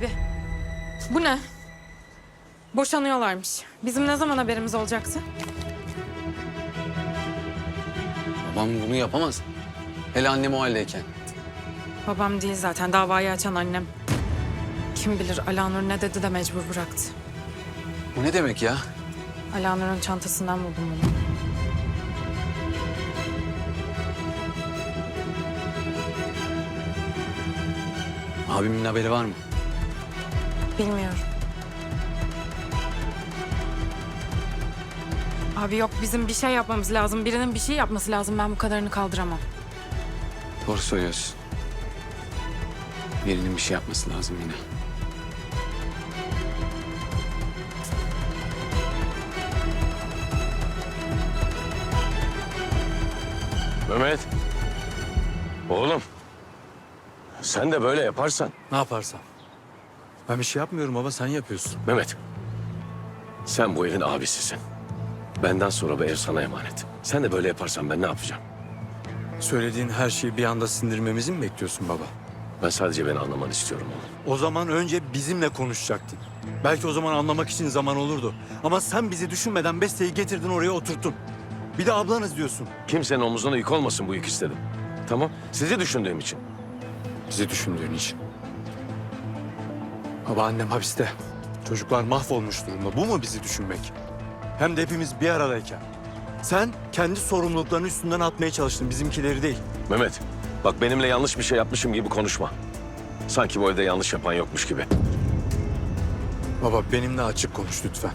Abi. Bu ne? Boşanıyorlarmış. Bizim ne zaman haberimiz olacaktı? Babam bunu yapamaz. Hele annem o haldeyken. Babam değil zaten. Davayı açan annem. Kim bilir Alanur ne dedi de mecbur bıraktı. Bu ne demek ya? Alanur'un çantasından buldum bunu. Abimin haberi var mı? Bilmiyorum. Abi yok bizim bir şey yapmamız lazım. Birinin bir şey yapması lazım. Ben bu kadarını kaldıramam. Doğru söylüyorsun. Birinin bir şey yapması lazım yine. Mehmet. Oğlum. Sen de böyle yaparsan. Ne yaparsam. Ben bir şey yapmıyorum baba sen yapıyorsun. Mehmet. Sen bu evin abisisin. Benden sonra bu ev sana emanet. Sen de böyle yaparsan ben ne yapacağım? Söylediğin her şeyi bir anda sindirmemizi mi bekliyorsun baba? Ben sadece beni anlamanı istiyorum oğlum. O zaman önce bizimle konuşacaktın. Belki o zaman anlamak için zaman olurdu. Ama sen bizi düşünmeden Beste'yi getirdin oraya oturttun. Bir de ablanız diyorsun. Kimsenin omuzuna yük olmasın bu yük istedim. Tamam. Sizi düşündüğüm için. Bizi düşündüğün için. Baba annem hapiste. Çocuklar mahvolmuş durumda. Bu mu bizi düşünmek? Hem de hepimiz bir aradayken. Sen kendi sorumluluklarını üstünden atmaya çalıştın. Bizimkileri değil. Mehmet. Bak benimle yanlış bir şey yapmışım gibi konuşma. Sanki bu evde yanlış yapan yokmuş gibi. Baba benimle açık konuş lütfen.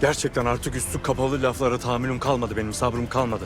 Gerçekten artık üstü kapalı laflara tahammülüm kalmadı benim, sabrım kalmadı.